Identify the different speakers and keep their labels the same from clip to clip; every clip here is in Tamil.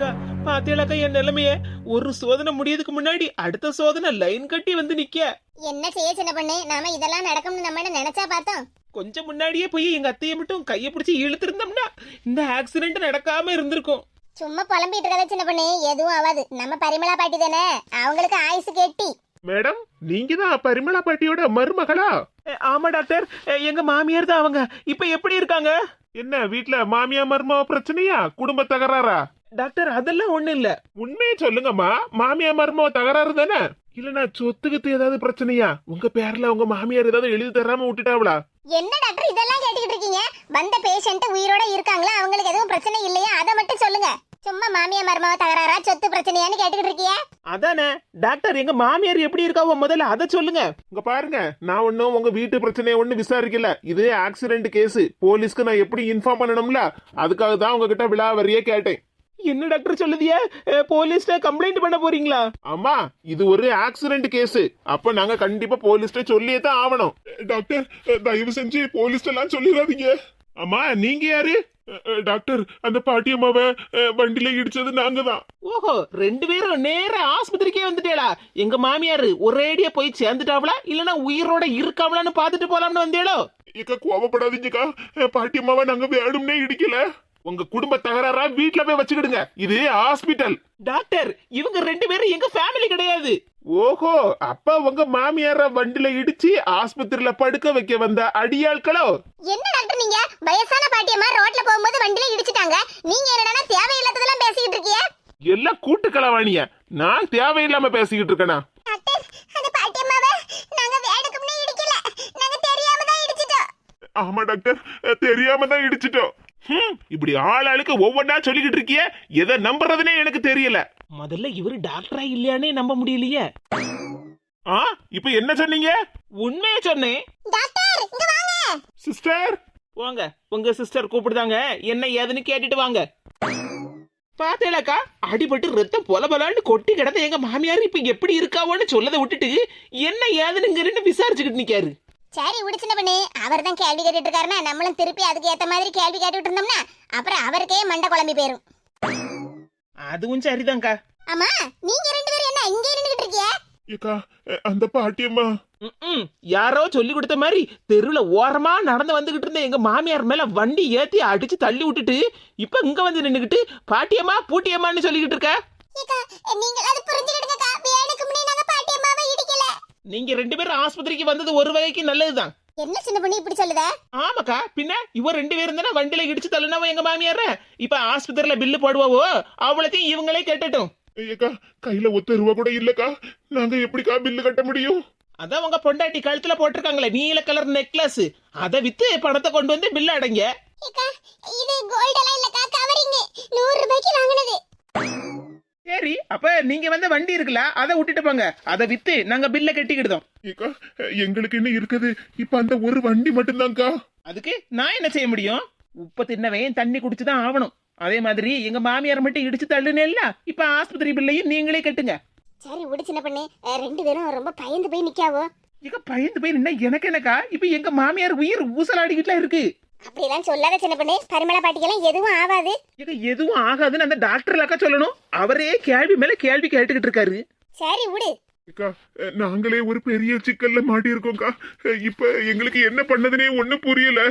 Speaker 1: ஏக்கா பாத்தியலாக்கா என் நிலைமைய ஒரு சோதனை முடியதுக்கு முன்னாடி அடுத்த சோதனை லைன் கட்டி வந்து நிக்க
Speaker 2: என்ன செய்ய சின்ன பொண்ணு? நாம இதெல்லாம் நடக்கும்னு நம்ம என்ன நினைச்சா பார்த்தோம்.
Speaker 1: கொஞ்சம் முன்னாடியே போய் எங்க அத்தையை மட்டும் கையை பிடிச்சி இழுத்திருந்தோம்னா இந்த ஆக்சிடென்ட் நடக்காம இருந்திருக்கும்.
Speaker 2: சும்மா புலம்பிட்டு இருக்கத சின்ன பொண்ணு? எதுவும் ஆகாது நம்ம பரிமளா பாட்டி தானே? அவங்களுக்கு ஆயுசு கெட்டி.
Speaker 3: மேடம் நீங்க தான் பரிமளா பாட்டியோட மருமகளா?
Speaker 1: ஆமா டாக்டர். எங்க மாமியார் தான் அவங்க. இப்ப எப்படி இருக்காங்க?
Speaker 3: என்ன வீட்ல மாமியா மருமக பிரச்சனையா? குடும்ப தகராறா?
Speaker 1: டாக்டர் அதெல்லாம் ஒண்ணு இல்ல.
Speaker 3: உண்மையை சொல்லுங்கம்மா. மாமியா மருமக தகராறு தானே? இல்லனா சொத்துக்குத்து ஏதாவது பிரச்சனையா? உங்க பேர்ல உங்க மாமியார் ஏதாவது எழுதி தராம விட்டுட்டாவளா?
Speaker 2: என்ன டாக்டர் இதெல்லாம் கேட்டுக்கிட்டு இருக்கீங்க? வந்த பேஷண்ட் உயிரோட இருக்காங்களா? அவங்களுக்கு எதுவும் பிரச்சனை இல்லையா? அதை மட்டும் சொல்லுங்க. சும்மா மாமியா மருமக தகராறா? சொத்து பிரச்சனையான்னு கேட்டுக்கிட்டு இருக்கீங்க?
Speaker 1: அதானே? டாக்டர் எங்க மாமியார் எப்படி இருக்காவோ முதல்ல அதை சொல்லுங்க.
Speaker 3: இங்க பாருங்க. நான் ஒன்னும் உங்க வீட்டு பிரச்சனையை ஒண்ணு விசாரிக்கல. இது ஆக்சிடென்ட் கேஸ் போலீஸ்க்கு நான் எப்படி இன்ஃபார்ம் பண்ணணும்ல? அதுக்காக தான் உங்ககிட்ட விழாவறியே கேட்டேன்.
Speaker 1: என்ன டாக்டர் சொல்லுதிய? போலீஸ்ல கம்ப்ளைண்ட் பண்ண போறீங்களா?
Speaker 3: ஆமா இது ஒரு ஆக்சிடென்ட் கேஸ் அப்ப நாங்க கண்டிப்பா போலீஸ்ட சொல்லியே தான் ஆவணும் டாக்டர் தயவு செஞ்சு போலீஸ்ட எல்லாம் சொல்லிடாதீங்க அம்மா நீங்க யாரு? டாக்டர் அந்த பாட்டியம்மாவை வண்டியில இடிச்சது நாங்க தான்
Speaker 1: ஓஹோ ரெண்டு பேரும் நேர ஆஸ்பத்திரிக்கே வந்துட்டேளா எங்க மாமியார் ஒரேடியா போய் சேர்ந்துட்டாவளா? இல்லனா உயிரோட இருக்காவளான்னு பாத்துட்டு போலாம்னு வந்தேளோ?
Speaker 3: இக்க கோவப்படாதீங்கக்கா. பாட்டியம்மாவை நாங்க வேணும்னே இடிக்கல. உங்க குடும்ப தகராறா வீட்ல போய் வச்சுக்கிடுங்க. இது ஹாஸ்பிட்டல்.
Speaker 1: டாக்டர் இவங்க ரெண்டு பேரும் எங்க ஃபேமிலி கிடையாது.
Speaker 3: ஓஹோ அப்ப உங்க மாமியார வண்டியில இடிச்சு ஆஸ்பத்திரியில படுக்க வைக்க வந்த அடியாட்களோ?
Speaker 2: என்ன டாக்டர் நீங்க? வயசான பாட்டியம்மா ரோட்ல போகும்போது வண்டியில இடிச்சிட்டாங்க. நீங்க என்னன்னா தேவையில்லாததெல்லாம் பேசிக்கிட்டு இருக்கீங்க?
Speaker 3: எல்லாம் கூட்டு களவாணிய நான் தேவையில்லாம பேசிக்கிட்டு இருக்கேனா?
Speaker 2: டாக்டர் அந்த பாட்டியம்மாவை நாங்க வேணுக்கும்னே இடிக்கல. நாங்க தெரியாம தான் இடிச்சிட்டோம்.
Speaker 3: ஆமா டாக்டர் தெரியாம தான் இடிச்சிட்டோம். இப்படி ஆளாளுக்கு ஒவ்வொன்றா சொல்லிக்கிட்டு இருக்கிய? எதை நம்புறதுனே எனக்கு தெரியல.
Speaker 1: முதல்ல இவரு டாக்டரா இல்லையானே நம்ப முடியலையே.
Speaker 3: ஆ இப்ப என்ன சொன்னீங்க?
Speaker 1: உண்மையை சொன்னேன்.
Speaker 2: டாக்டர் இங்க வாங்க.
Speaker 3: சிஸ்டர்?
Speaker 1: வாங்க உங்க சிஸ்டர் கூப்பிடுதாங்க. என்ன ஏதுன்னு கேட்டுட்டு வாங்க. பாத்தேலாக்கா அடிபட்டு ரத்தம் பொல பொலான்னு கொட்டி கிடந்த எங்க மாமியார் இப்ப எப்படி இருக்காவோன்னு சொல்லதை விட்டுட்டு என்ன ஏதுனுங்கிறன்னு விசாரிச்சுக்கிட்டு நிக்காரு.
Speaker 2: சரி விடுச்சுன பண்ணு. அவர் தான் கேள்வி கேட்டுட்டு இருக்காருன்னா நம்மளும் திருப்பி அதுக்கு ஏத்த மாதிரி கேள்வி கேட்டுட்டு இருந்தோம்னா அப்புறம் அவருக்கே மண்டை குழம்பி போயிரும்.
Speaker 1: அதுவும் சரிதான்க்கா.
Speaker 2: ஆமா நீங்க ரெண்டு பேரும் என்ன இங்கே நின்னுகிட்டு இருக்கீங்க
Speaker 3: ஏக்கா அந்த பாட்டியம்மா
Speaker 1: ம்ம். யாரோ சொல்லி கொடுத்த மாதிரி தெருவுல ஓரமா நடந்து வந்துகிட்டு இருந்த எங்க மாமியார் மேல வண்டி ஏத்தி அடிச்சு தள்ளி விட்டுட்டு இப்ப இங்க வந்து நின்னுகிட்டு பாட்டியம்மா பூட்டியம்மான்னு சொல்லிக்கிட்டு இருக்க?
Speaker 2: நீங்க அது புரிஞ்சுக்கிடுங்கக்கா வேணுக்கு முன்னே நாங்க பாட்டியம்மாவை இடிக்கல
Speaker 1: நீங்க ரெண்டு பேரும் ஆஸ்பத்திரிக்கு வந்தது ஒரு வகைக்கு நல்லதுதான்.
Speaker 2: என்ன சின்ன பண்ணி இப்படி சொல்லுத?
Speaker 1: ஆமாக்கா பின்ன இவ ரெண்டு பேரும் தானே வண்டியில இடிச்சு தள்ளுனவ எங்க மாமியார இப்ப ஆஸ்பத்திரியில பில்லு போடுவாவோ? அவ்வளத்தையும் இவங்களே கேட்டட்டும்.
Speaker 3: ஏக்கா கையில ஒத்த ரூபா கூட இல்லக்கா. நாங்க எப்படிக்கா பில்லு கட்ட முடியும்?
Speaker 1: அதான் உங்க பொண்டாட்டி கழுத்துல போட்டிருக்காங்களே நீல கலர் நெக்லஸ் அதை வித்து பணத்தை கொண்டு வந்து பில்லு அடைங்க.
Speaker 2: இது கோல்ட் எல்லாம் இல்லக்கா கவரிங் நூறு வாங்கினது
Speaker 1: சரி அப்ப நீங்க வந்த வண்டி இருக்குல்ல அதை விட்டுட்டு போங்க. அதை வித்து நாங்க பில்ல கட்டிக்கிடுதோம்.
Speaker 3: ஏக்கா எங்களுக்கு என்ன இருக்குது? இப்ப அந்த ஒரு வண்டி மட்டும்தான்க்கா.
Speaker 1: அதுக்கு நான் என்ன செய்ய முடியும்? உப்பு தின்னவன் தண்ணி குடிச்சுதான் ஆகணும். அதே மாதிரி எங்க மாமியார் மட்டும் இடிச்சு தள்ளுனேல்ல இப்ப ஆஸ்பத்திரி பில்லையும் நீங்களே கட்டுங்க.
Speaker 2: சரி விடு சின்ன பண்ணு. ரெண்டு பேரும் ரொம்ப பயந்து போய் நிக்காவோ?
Speaker 1: இங்க பயந்து போய் நின்னா எனக்கு என்னக்கா? இப்ப எங்க மாமியார் உயிர் ஊசலாடிக்கிட்டுலாம் இருக்கு.
Speaker 2: அப்படிலாம் சொல்லாத சின்ன பண்ணு. பரிமளா பாட்டிக்கெல்லாம் எதுவும் ஆகாது
Speaker 1: இங்க எதுவும் ஆகாதுன்னு அந்த டாக்டர்லாக்கா சொல்லணும். அவரே கேள்வி மேல கேள்வி கேட்டுக்கிட்டு இருக்காரு.
Speaker 2: சரி விடு.
Speaker 3: அக்கா நாங்களே ஒரு பெரிய சிக்கல்ல மாட்டியிருக்கோம்க்கா. இப்ப எங்களுக்கு என்ன பண்ணதுனே ஒண்ணும் புரியல.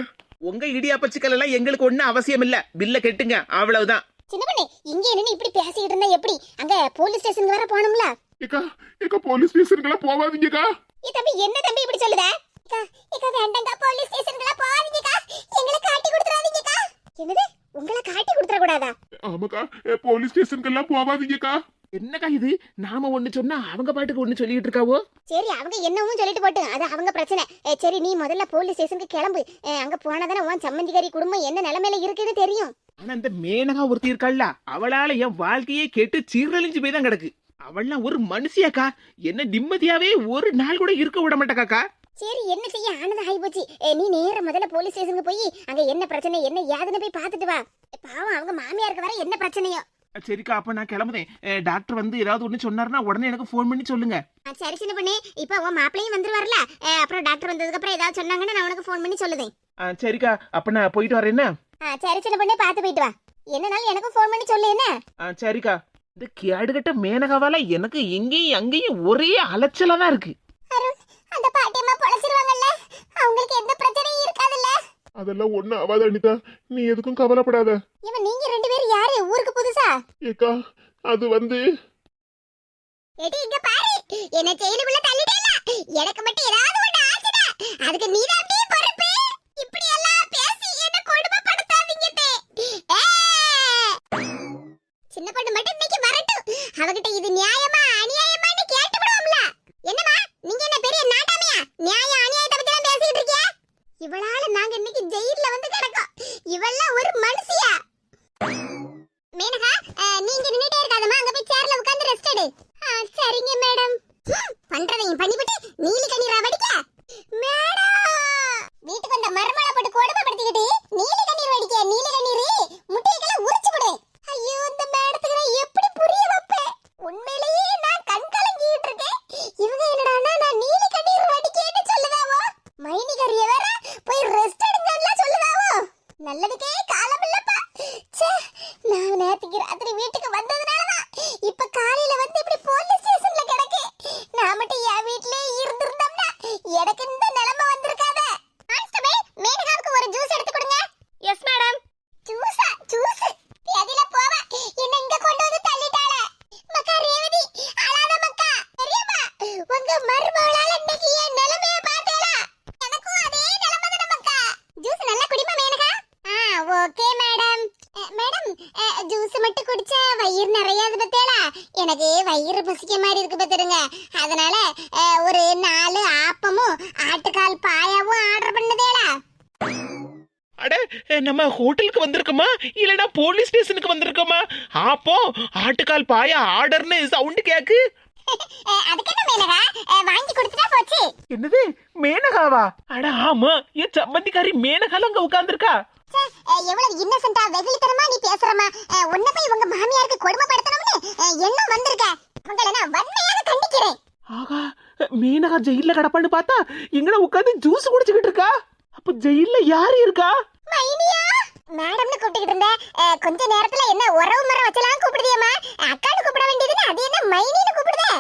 Speaker 1: உங்க இடியாப்ப சிக்கல் எல்லாம் எங்களுக்கு ஒண்ணும் அவசியம் இல்ல. பில்ல கட்டுங்க. அவ்வளவுதான்.
Speaker 2: சின்ன பண்ணு இங்க நின்னு இப்படி பேசிக்கிட்டு இருந்தா எப்படி? அங்க போலீஸ் ஸ்டேஷனுக்கு வர போகணும்ல.
Speaker 3: ஏக்கா ஏக்கா போலீஸ் ஸ்டேஷனுக்கெல்லாம் போவாதீங்கக்கா
Speaker 2: ஏ தம்பி என்ன தம்பி இப்படி சொல்லுத? அக்கா ஏக்கா வேண்டாங்க போலீஸ் ஸ்டேஷனுக்குள்ள போகாதீங்கக்கா. எங்களை காட்டி கொடுத்துறாதீங்கக்கா என்னது? உங்களை காட்டி கொடுத்துற கூடாதா
Speaker 3: ஆமாக்கா போலீஸ் ஸ்டேஷனுக்கெல்லாம் போவாதீங்கக்கா
Speaker 1: என்னக்கா இது? நாம ஒண்ணு சொன்னா அவங்க பாட்டுக்கு ஒண்ணு சொல்லிட்டு இருக்காவோ?
Speaker 2: சரி அவங்க என்னவும் சொல்லிட்டு போட்டு அது அவங்க பிரச்சனை. சரி நீ முதல்ல போலீஸ் ஸ்டேஷனுக்கு கிளம்பு. அங்க போனாதானே உன் சம்மந்திகாரி குடும்பம் என்ன நிலைமையில இருக்குன்னு தெரியும்.
Speaker 1: ஆனா அந்த மேனகா ஒருத்தி இருக்காள்ல அவளால என் வாழ்க்கையே கேட்டு சீரழிஞ்சு போய் தான் கிடக்கு. அவள்லாம் ஒரு மனுஷியாக்கா. என்ன நிம்மதியாவே ஒரு நாள் கூட இருக்க விட மாட்டாக்கா
Speaker 2: சரி என்ன செய்ய? ஆனது ஆகி போச்சு நீ நேர முதல்ல போலீஸ் ஸ்டேஷனுக்கு போய் அங்க என்ன பிரச்சனை என்ன ஏதுன்னு போய் பார்த்துட்டு வா. பாவம் அவங்க மாமியாருக்கு வர என்ன பிரச்சனையோ?
Speaker 1: சரிக்கா அப்ப நான் கிளம்புதேன். டாக்டர் வந்து ஏதாவது ஒண்ணு சொன்னாருன்னா உடனே எனக்கு ஃபோன் பண்ணி சொல்லுங்க.
Speaker 2: சரி சின்ன பண்ணு இப்போ உன் மாப்பிளையும் வந்துருவார்ல அப்புறம் டாக்டர் வந்ததுக்கு அப்புறம் ஏதாவது சொன்னாங்கன்னா நான் உனக்கு ஃபோன் பண்ணி சொல்லுதேன்.
Speaker 1: சரிக்கா அப்ப நான் போயிட்டு வரேன் என்ன?
Speaker 2: ஆ சரி சின்ன பண்ணு பார்த்து போயிட்டு வா. என்னனாலும் எனக்கு ஃபோன் பண்ணி சொல்லு என்ன?
Speaker 1: சரிக்கா. இந்த கேடுகட்ட மேனகாவால எனக்கு எங்கேயும் அங்கேயும் ஒரே அலைச்சலா தான் இருக்கு.
Speaker 2: அந்த பாட்டியம்மா அவங்களுக்கு எந்த பிரச்சனையும் இருக்காதுல்ல.
Speaker 3: அதெல்லாம் ஒண்ணும் ஆகாது அனிதா. நீ எதுக்கும் கவலைப்படாத.
Speaker 2: இவன் நீங்க ரெண்டு பேரும் யாரு? ஊருக்கு புதுசா?
Speaker 3: ஏக்கா அது வந்து
Speaker 2: எடி இங்க பாரு. என்ன ஜெயிலுக்குள்ள தள்ளிட்டேல எனக்கு மட்டும் ஏதாவது ஒண்ணு ஆச்சுடா. அதுக்கு நீ தான் பொறுப்பு. இப்படி எல்லாம் பேசி என்ன கொடுமைப்படுத்தாதீங்க! சின்ன பொண்ணு மட்டும் இன்னைக்கு வரட்டும். அவகிட்ட இது நியாயமா அநியாயமான்னு கேட்டு விடுவோம்ல என்னம்மா நீங்க என்ன பெரிய நாட்டாமையா நியாயம் அநியாயத்தை பத்தி எல்லாம் பேசிட்டு இருக்கீங்க இவளால நாங்க இன்னைக்கு ஜெயில்ல வந்து கிடக்கோம் இவெல்லாம் ஒரு மனுஷியா மேனகா அஹ், நீங்க நின்னுட்டே இருக்காதம்மா அங்க போய் சேர்ல உட்கார்ந்து ரெஸ்ட் எடு ஆ, சரிங்க மேடம் ஹம், பண்றதையும் பண்ணிவிட்டு நீலி கண்ணீரா வடிக்க மேடம் வீட்டுக்கு வந்த மருமலை போட்டு கொடுமைப்படுத்திக்கிட்டு நீலி கண்ணீர் வடிக்க நீலி கண்ணீர் முட்டையெல்லாம் உரிச்சு விடு ஐயோ இந்த மேடத்துக்கு நான் எப்படி புரிய வைப்பேன் உண்மையிலேயே நான் கண் கலங்கிட்டு இருக்கேன் இவங்க என்னடான்னா நான் நீலி கண்ணீர் வடிக்கேன்னு சொல்லுதாவோ மைனிகரிய வேற போய் ரெஸ்ட் எடுங்கன்னு சொல்லுதாவோ நல்லதுக்கே காலம் இல்லப்பா ச்சே நான் நேத்துக்கு ராத்திரி வீட்டுக்கு வந்ததுனாலதான் இப்ப காலையில வந்து இப்படி போலீஸ் ஸ்டேஷன்ல கிடக்கு நான் மட்டும் என் வீட்லயே இருந்திருந்தோம்னா எனக்கு இந்த நிலைமை வந்திருக்காத கான்ஸ்டபிள் மேனகாவுக்கு ஒரு ஜூஸ் எடுத்து கொடுங்க எஸ் மேடம் ஜூஸா ஜூஸ் எதில போவ என்ன இங்க கொண்டு வந்து தள்ளிட்டாள மக்கா ரேவதி அழாத மக்கா பெரியம்மா உங்க மருமகளால இன்னைக்கு என் நிலைமைய பார்த்தேளா எனக்கும் அதே நிலைமை தான மக்கா ஜூஸ் நல்லா குடிமா மேனகா ஆ ஓகே மேடம் மேடம் ஜூஸ் மட்டும் குடிச்சா வயிறு நிறையாது பத்தேலா எனக்கு வயிறு பசிக்க மாதிரி இருக்கு பத்துருங்க அதனால அஹ், ஒரு நாலு ஆப்பமும் ஆட்டுக்கால் பாயாவும் ஆர்டர் பண்ணுதேலா
Speaker 1: அட நம்ம ஹோட்டலுக்கு வந்திருக்கோமா? இல்லனா போலீஸ் ஸ்டேஷனுக்கு வந்திருக்கோமா? அப்போ ஆட்டுக்கால் பாய ஆர்டர்னு சவுண்ட் கேக்கு.
Speaker 2: அஹ், அதுக்கு என்ன மேனகா? அஹ், வாங்கி கொடுத்துட்டா போச்சு.
Speaker 1: என்னது? மேனகாவா? அட ஆமா. என் சம்மந்திக்காரி மேனகால அங்க உட்கார்ந்திருக்கா.
Speaker 2: எவ்வளவு இன்னசென்ட்டா வெகுளித்தனமா நீ பேசுறமா உன்ன போய் உங்க மாமியாருக்கு கொடுமைப்படுத்தணும்னு எண்ணம் வந்திருக்க. உங்களை நான் வன்மையாக கண்டிக்கிறேன்.
Speaker 1: ஆகா மீனகா ஜெயில்ல கிடப்பான்னு பார்த்தா எங்கட உட்காந்து ஜூஸ் குடிச்சுக்கிட்டு இருக்கா? அப்ப ஜெயில்ல யாரு இருக்கா?
Speaker 2: மைனியா? மேடம்னு கூப்பிட்டுக்கிட்டு இருந்தேன் கொஞ்ச நேரத்துல என்ன உறவு மரம் வச்சலாம் கூப்பிடுதியம்மா? அக்கான்னு கூப்பிட வேண்டியதுன்னு அது என்ன மைனின்னு கூப்பிடுதே?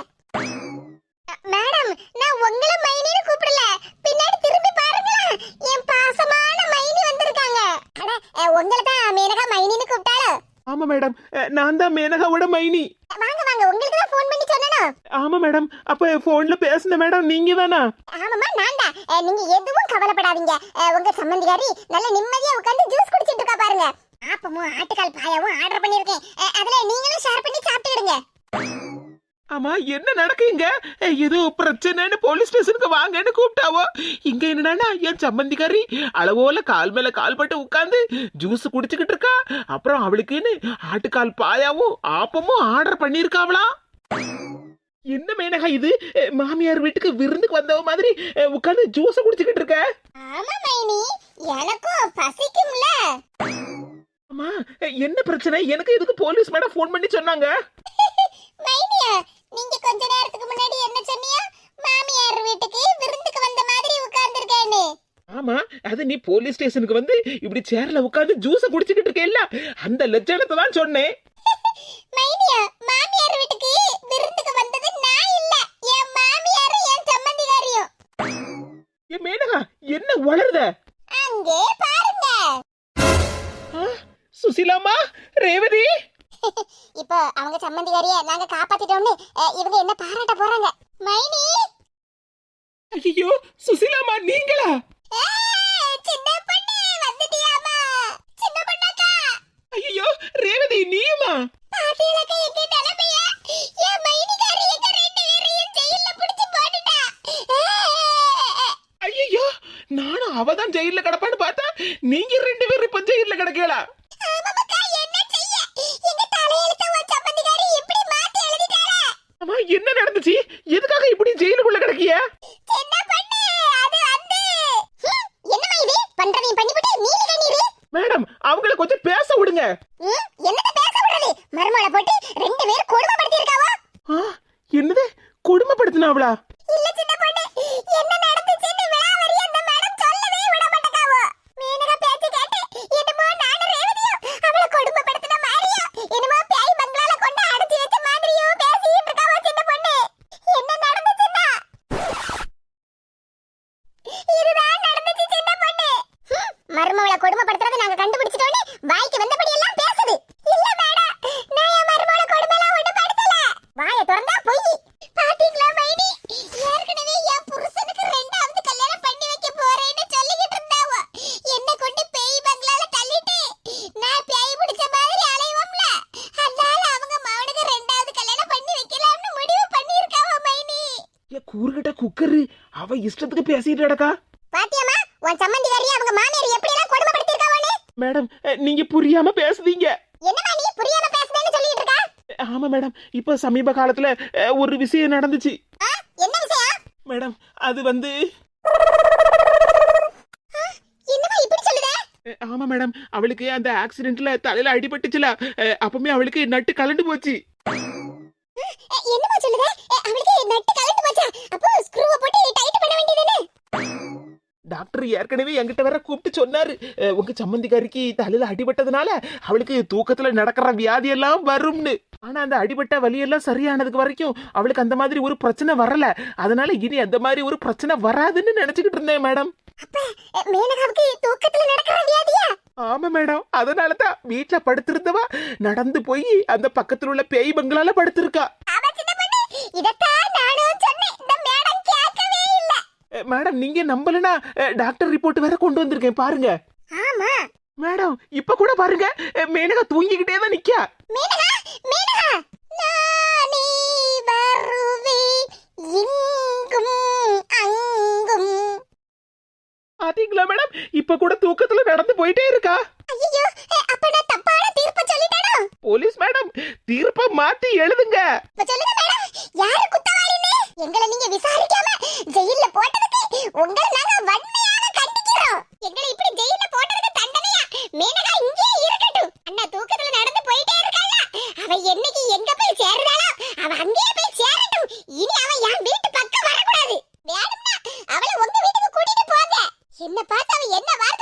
Speaker 2: மேடம் நான் உங்களை மைனின்னு கூப்பிடல. பின்னாடி திரும்பி பாருங்களேன். என் பாசமான மைனி வந்திருக்காங்க. அட உங்களை தான் மேனகா மைனின்னு கூப்பிட்டாளோ?
Speaker 1: ஆமா மேடம். நான் தான் மேனகாவோட மைனி.
Speaker 2: வாங்க வாங்க. உங்களுக்கு தான் ஃபோன் பண்ணி சொன்னனோ
Speaker 1: ஆமா மேடம். அப்ப போன்ல பேசுன மேடம் நீங்க தானா
Speaker 2: ஆமாம்மா நான் தான் நீங்க எதுவும் கவலைப்படாதீங்க. உங்க சம்மந்திகாரி நல்ல நிம்மதியா உட்காந்து ஜூஸ் குடிச்சிட்டு இருக்கா பாருங்க. ஆப்பமும் ஆட்டுக்கால் பாயாவும் ஆர்டர் பண்ணிருக்கேன் அதுல நீங்களும் ஷேர் பண்ணி சாப்பிட்டுடுங்க
Speaker 1: ஆமா என்ன நடக்குங்க? ஏதோ பிரச்சனைன்னு போலீஸ் ஸ்டேஷனுக்கு வாங்கன்னு கூப்பிட்டாவோ. இங்க என்னடான்னா என் சம்மந்திக்காரி அளவோல கால் மேல கால் பட்டு உட்காந்து ஜூஸ் குடிச்சுக்கிட்டு இருக்கா. அப்புறம் அவளுக்குன்னு ஆட்டுக்கால் பாயாவும் ஆப்பமும் ஆர்டர் பண்ணிருக்காவளா என்ன மேனகா இது? மாமியார் வீட்டுக்கு விருந்துக்கு வந்தவ மாதிரி அஹ், உட்கார்ந்து ஜூஸ் குடிச்சுக்கிட்டு இருக்க?
Speaker 2: ஆமா மைனி. எனக்கும் பசிக்கும்ல.
Speaker 1: அம்மா என்ன பிரச்சனை? எனக்கு எதுக்கு போலீஸ் மேடம் ஃபோன் பண்ணி சொன்னாங்க?
Speaker 2: மைனியா நீங்க கொஞ்ச நேரத்துக்கு முன்னாடி என்ன சொன்னீங்க மாமியார் வீட்டுக்கு விருந்துக்கு வந்த மாதிரி உட்கார்ந்துருக்கேன்னு.
Speaker 1: ஆமா அது நீ போலீஸ் ஸ்டேஷனுக்கு வந்து இப்படி சேர்ல உட்கார்ந்து ஜூஸ குடிச்சுக்கிட்டு இருக்கேல்ல அந்த லட்சணத்தை தான் சொன்னேன்.
Speaker 2: மைனியா மாமியார் வீட்டுக்கு விருந்துக்கு
Speaker 1: ஏ மேனகா என்ன வளருத
Speaker 2: அங்கே பாருங்க.
Speaker 1: சுசிலாமா ரேவதி?
Speaker 2: இப்போ அவங்க சம்மந்திகாரிய நாங்க காப்பாத்திட்டோம்னு இவங்க என்ன பாராட்ட போறாங்க? மைனி?
Speaker 1: ஐயோ சுசிலாமா நீங்களா
Speaker 2: ஏய், சின்ன பொண்ணு வந்துட்டியாமா சின்ன பொண்ணாக்கா
Speaker 1: ஐயோ ரேவதி நீயுமா
Speaker 2: பாத்தியலக்கா எங்க நிலைமைய என் மைனிகாரி எங்க ரெண்டு பேரையும் ஜெயில்ல பிடிச்சு போட்டுட்டா
Speaker 1: ஐயோ நானும் அவதான் ஜெயில கிடப்பான்னு பார்த்தா நீங்க ரெண்டு பேரும் இப்ப ஜெயில கிடக்கலா
Speaker 2: ஆமாக்கா என்ன
Speaker 1: நடந்துச்சு? எதுக்காக இப்படி ஜெயிலுக்குள்ள கிடக்கிய? மேடம் அவங்கள கொஞ்சம் பேச விடுங்க.
Speaker 2: ம், என்னத்த பேச விடுறது? மருமகளை போட்டு ரெண்டு பேரும் கொடுமைப்படுத்தி இருக்காவா
Speaker 1: என்னது? கொடுமைப்படுத்தினாவளா
Speaker 2: இல்ல சின்ன பொண்ணு என்ன நடந்துச்சுன்னு விளாவரி அந்த மேடம் சொல்லவே விட மாட்டேங்காவோ மேனகா பேச்சு கேட்டு என்னமோ நானும் ரேவதியும் அவளை கொடுமைப்படுத்த
Speaker 1: கூறுகிட்ட குக்கரு அவ இஷ்டத்துக்கு பேசிட்டு கிடக்கா
Speaker 2: பாத்தியம்மா உன் சம்மந்திக்காரி அவங்க மாமியார் எப்படி எல்லாம் கொடுமைப்படுத்திருக்காவானே
Speaker 1: மேடம் நீங்க புரியாம பேசுதீங்க.
Speaker 2: என்னமா நீ புரியாம பேசுறேன்னு சொல்லிட்டு இருக்கா
Speaker 1: ஆமா மேடம் இப்ப சமீப காலத்துல ஒரு விஷயம் நடந்துச்சு.
Speaker 2: என்ன விஷயம்?
Speaker 1: மேடம் அது வந்து ஆமா மேடம் அவளுக்கு அந்த ஆக்சிடென்ட்ல தலையில அடிபட்டுச்சுல அஹ், அப்பமே அவளுக்கு நட்டு கலண்டு போச்சு.
Speaker 2: என்னமா சொல்லுதே? அ, அவளுக்கு நட்டு கலந்து போச்சா? அப்போ ஸ்க்ரூவை போட்டு
Speaker 1: டாக்டர் ஏற்கனவே என்கிட்ட வேற கூப்பிட்டு சொன்னாரு. உங்க சம்மந்திக்காரிக்கு தலையில அடிபட்டதுனால அவளுக்கு தூக்கத்துல நடக்கிற வியாதி எல்லாம் வரும்னு. ஆனா அந்த அடிபட்ட வலியெல்லாம் சரியானதுக்கு வரைக்கும் அவளுக்கு அந்த மாதிரி ஒரு பிரச்சனை வரல. அதனால இனி அந்த மாதிரி ஒரு பிரச்சனை வராதுன்னு நினைச்சுக்கிட்டு இருந்தேன் மேடம். ஆமா மேடம். அதனால தான் வீட்டுல படுத்திருந்தவா நடந்து போய் அந்த பக்கத்துல உள்ள பேய் பங்களால படுத்திருக்கா.
Speaker 2: இதத்தான் நானும் சொன்னேன் இந்த மேடம் கேட்கவே இல்ல
Speaker 1: அஹ், மேடம் நீங்க நம்பலனா டாக்டர் ரிப்போர்ட் வேற கொண்டு வந்திருக்கேன் பாருங்க.
Speaker 2: ஆமா.
Speaker 1: மேடம் இப்ப கூட பாருங்க மேனகா தூங்கிக்கிட்டே தான் நிக்கா.
Speaker 2: மேனகா மேனகா! நானே வருவேன். இங்கும் அங்கும்.
Speaker 1: பாத்தீங்களா மேடம் இப்ப கூட தூக்கத்துல நடந்து போயிட்டே இருக்கா.
Speaker 2: ஐயோ அப்ப நான் தப்பான தீர்ப்பு சொல்லிட்டேனோ?
Speaker 1: போலீஸ் மேடம் தீர்ப்ப மாத்தி எழுதுங்க.
Speaker 2: இப்ப சொல்லுங்க மேடம் யாரு குத்தவாளின்னு? எங்களை நீங்க விசாரிக்காம ஜெயில்ல போட்டதுக்கு உங்களை நாங்க வன்மையாக கண்டிக்கிறோம். எங்களை இப்படி ஜெயில போட்டதுக்கு தண்டனையா? மேனகா இங்கே இருக்கட்டும். அண்ணா தூக்கத்துல நடந்து போயிட்டே இருக்காள? அவ என்னைக்கு எங்க போய் சேர்றாளோ அவ அங்கேயே போய் சேரட்டும். இனி அவ என் வீட்டு பக்கம் வரக்கூடாது. வேணும்னா அவளை உங்க வீட்டுக்கு கூட்டிட்டு போங்க. என்ன பார்த்து அவ என்ன வார்த்தை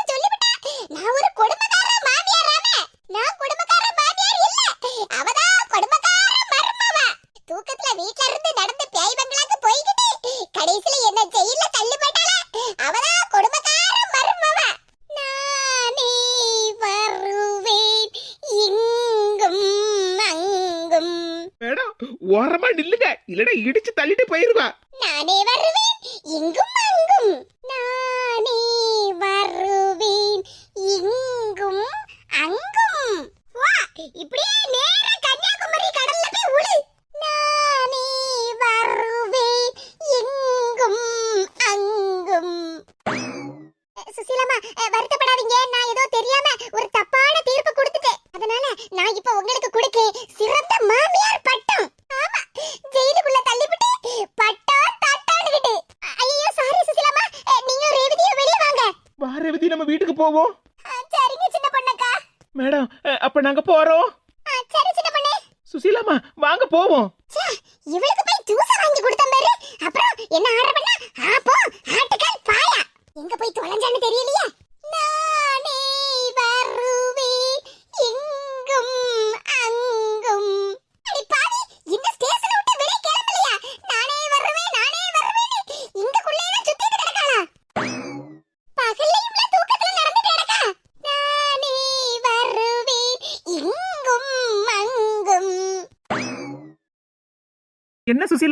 Speaker 1: இல்லடா இடிச்சு தள்ளிட்டு போயிருவா. போவோம்
Speaker 2: சரிங்க சின்ன பொண்ணக்கா.
Speaker 1: மேடம் அப்ப நாங்க போறோம்.
Speaker 2: சரி சின்ன பொண்ணே.
Speaker 1: சுசீலாமா வாங்க போவோம்.
Speaker 2: இவளுக்கு போய் ஜூஸ் வாங்கி கொடுத்தேன் பாரு. அப்புறம் என்ன ஆர்டர் பண்ணா? ஆப்போ ஆட்டுக்கால் பாயா. எங்க போய் தொலைஞ்சான்னு தெரியலையே.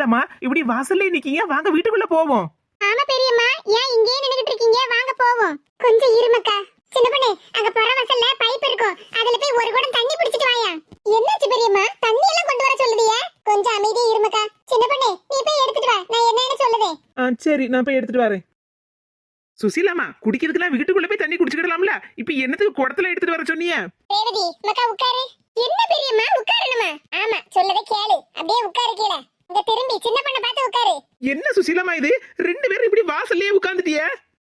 Speaker 1: என்ன சுசீலாமா இப்படி வாசல்ல நிக்கீங்க வாங்க வீட்டுக்குள்ள போவோம்?
Speaker 2: ஆமா பெரியம்மா ஏன் இங்கேயே நின்னுகிட்டு இருக்கீங்க? வாங்க போவோம். கொஞ்சம் இருமக்கா. சின்ன பொண்ணு அங்க புற வாசல்ல பைப் இருக்கும். அதுல போய் ஒரு குடம் தண்ணி பிடிச்சிட்டு வாயா. என்னாச்சு பெரியம்மா? தண்ணி எல்லாம் கொண்டு வர சொல்லுதியே? கொஞ்சம் அமைதியா இருமக்கா. சின்ன பொண்ணு நீ போய் எடுத்துட்டு வா. நான் என்னன்னு சொல்லுதே?
Speaker 1: ஆ சரி நான் போய் எடுத்துட்டு வரேன். சுசீலாமா குடிக்கிறதுக்கெல்லாம் வீட்டுக்குள்ள போய் தண்ணி குடிச்சுக்கிடலாம்ல? இப்ப என்னத்துக்கு குடத்துல எடுத்துட்டு வர சொன்னீங்க
Speaker 2: ரேவதி மக்கா உட்காரு என்ன பெரியம்மா? உட்காரணுமா ஆமா சொல்லவே கேளு. அப்படியே உட்காரு கீழே. இங்க திரும்பி சின்ன பொண்ணை பார்த்து உட்காரு.
Speaker 1: என்ன சுசீலாமா இது? ரெண்டு பேரும் இப்படி வாசல்லயே உட்கார்ந்துட்டிய?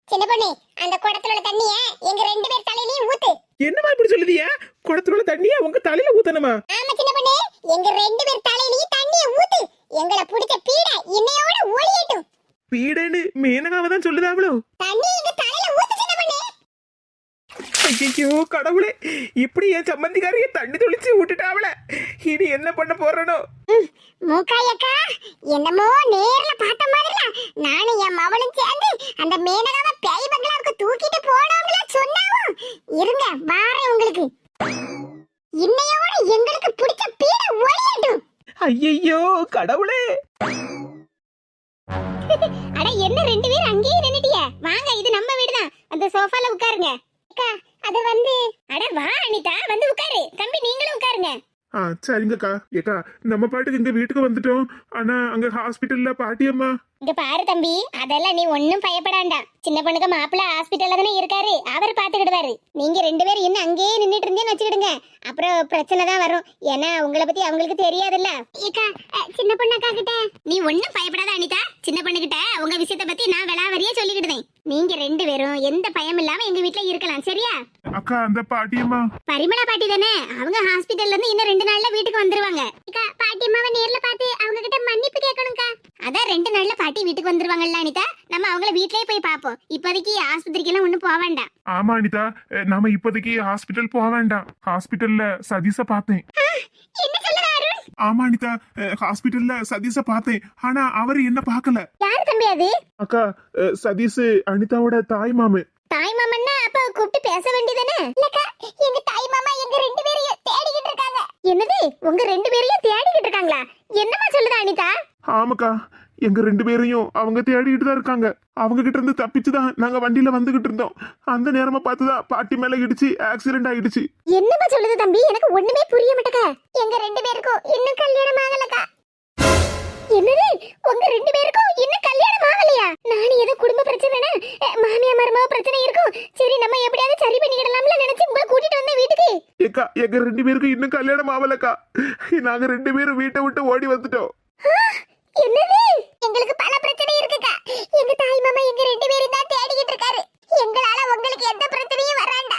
Speaker 2: சின்ன பொண்ணு அந்த குடத்துல உள்ள தண்ணிய எங்க ரெண்டு பேர் தலையிலயும் ஊத்து.
Speaker 1: என்னமா இப்படி சொல்லுதிய குடத்துல உள்ள தண்ணிய? உங்க தலையில ஊத்தணுமா?
Speaker 2: ஆமா சின்ன பொண்ணு எங்க ரெண்டு பேர் தலையிலயும் தண்ணிய ஊத்து. எங்களை பிடிச்ச பீட இன்னையோட ஒளியட்டும்.
Speaker 1: பீடன்னு மேனகாவை தான் சொல்லுதாவளோ?
Speaker 2: தண்ணி எங்க தலையில ஊத்து சின்ன பொண்ணு.
Speaker 1: ஐயோ கடவுளே இப்படி என் சம்மந்திக்காரிய தண்ணி தொளிச்சு விட்டுட்டாவல இனி என்ன பண்ண போறனோ?
Speaker 2: மூக்காயக்கா என்னமோ நேர்ல பார்த்த மாதிரில நானும் என் மவளும் சேர்ந்து அந்த மேனகாவை பேய் பங்களாவுக்கு தூக்கிட்டு போனவங்கள சொன்னாவும் இருங்க வாரேன் உங்களுக்கு. இன்னையோட எங்களுக்கு பிடிச்ச பீட ஒளியட்டும்.
Speaker 1: ஐயையோ கடவுளே.
Speaker 2: அட என்ன ரெண்டு பேரும் அங்கேயே நின்னுட்டிய? வாங்க இது நம்ம வீடு தான் அந்த சோஃபால உட்காருங்க. அக்கா அது வந்து அட வா அனிதா வந்து உட்காரு. தம்பி நீங்களும் உட்காருங்க.
Speaker 3: ஆ சரிங்கக்கா. ஏக்கா நம்ம பாட்டுக்கு இந்த வீட்டுக்கு வந்துட்டோம். ஆனா அங்க ஹாஸ்பிட்டல்ல பாட்டியம்மா.
Speaker 2: இங்க பாரு தம்பி அதெல்லாம் நீ ஒன்னும் பயப்படாண்டா. சின்ன பொண்ணுக்கு மாப்பிள்ள ஹாஸ்பிட்டல்ல தானே இருக்காரு. அவர் பாத்துக்கிடுவாரு. நீங்க ரெண்டு பேரும் இன்னும் அங்கேயே நின்னுட்டு இருந்தேன்னு வச்சுக்கிடுங்க. அப்புறம் பிரச்சனை தான் வரும். ஏன்னா உங்களை பத்தி அவங்களுக்கு தெரியாதுல்ல. சின்ன பொண்ணக்கா கிட்ட? நீ ஒன்னும் பயப்படாத அனிதா. சின்ன பொண்ணு கிட்ட உங்க விஷயத்தை பத்தி நான் விளாவரியா சொல்லிக்கிட்டேன் நீங்க ரெண்டு பேரும் எந்த பயம் இல்லாம எங்க வீட்ல இருக்கலாம் சரியா?
Speaker 1: அக்கா அந்த பாட்டியம்மா
Speaker 2: பரிமளா பாட்டி தானே? அவங்க ஹாஸ்பிடல்ல இருந்து இன்னும் ரெண்டு நாள்ல வீட்டுக்கு வந்துருவாங்க. பாட்டி அம்மாவை நேர்ல பார்த்து அவங்க கிட்ட மன்னிப்பு கேட்கணும்க்கா. அதான் ரெண்டு நாள்ல பாட்டி வீட்டுக்கு வந்துருவாங்கல்ல அனிதா. நம்ம அவங்கள வீட்லயே போய் பாப்போம் இப்போதைக்கு ஆஸ்பத்திரிக்கு எல்லாம் ஒண்ணும் போக வேண்டாம்.
Speaker 1: ஆமா அனிதா. நாம இப்போதைக்கு ஹாஸ்பிட்டல் போக வேண்டாம். ஹாஸ்பிட்டல்ல சதீஷ பார்த்தேன். ஆமா அனிதா. அஹ், ஹாஸ்பிட்டல்ல சதீஷ பார்த்தேன். ஆனா அவர் என்ன பார்க்கல.
Speaker 2: யாரு தம்பி அது?
Speaker 1: அக்கா சதீஷ் அனிதாவோட தாய் மாமு
Speaker 2: தாய் மாமன்னா அப்ப கூப்பிட்டு பேச வேண்டியதானே? இல்லக்கா எங்க தாய் மாமா எங்க ரெண்டு பேரையும் தேடிக்கிட்டு இருக்காங்க. என்னது? உங்க ரெண்டு பேரையும் தேடிக்கிட்டு இருக்காங்களா? என்னமா சொல்லுதா அனிதா?
Speaker 1: ஆமாக்கா எங்க ரெண்டு பேரையும் அவங்க தேடிட்டு தான் இருக்காங்க. அவங்க கிட்ட இருந்து தப்பிச்சு தான் நாங்க வண்டியில வந்துகிட்டு இருந்தோம். அந்த நேரமா பார்த்துதான் பாட்டி மேல இடிச்சு ஆக்சிடென்ட் ஆயிடுச்சு.
Speaker 2: என்னமா சொல்லுது தம்பி? எனக்கு ஒண்ணுமே புரிய மாட்டேங்க. எங்க ரெண்டு பேருக்கும் இன்னும் கல்யாணம் ஆகலக்கா. என்னது? உங்க ரெண்டு பேருக்கும் இன்னும் கல்யாணம் ஆகலையா? நானும் ஏதோ குடும்ப பிரச்சனைனா மாமியா மருமக பிரச்சனை இருக்கும். சரி நம்ம எப்படியாவது சரி பண்ணிக்கிடலாம்ல நினைச்சு உங்களை கூட்டிட்டு வந்தேன் வீட்டுக்கு.
Speaker 1: ஏக்கா எங்க ரெண்டு பேருக்கும் இன்னும் கல்யாணம் ஆகலக்கா. நாங்க ரெண்டு பேரும் வீட்டை விட்டு ஓடி வந்துட்டோம்.
Speaker 2: எங்க தாய் மாமா எங்க ரெண்டு பேரும் தான் தேடிக்கிட்டு இருக்காரு. எங்களால உங்களுக்கு எந்த பிரச்சனையும் வராண்டா?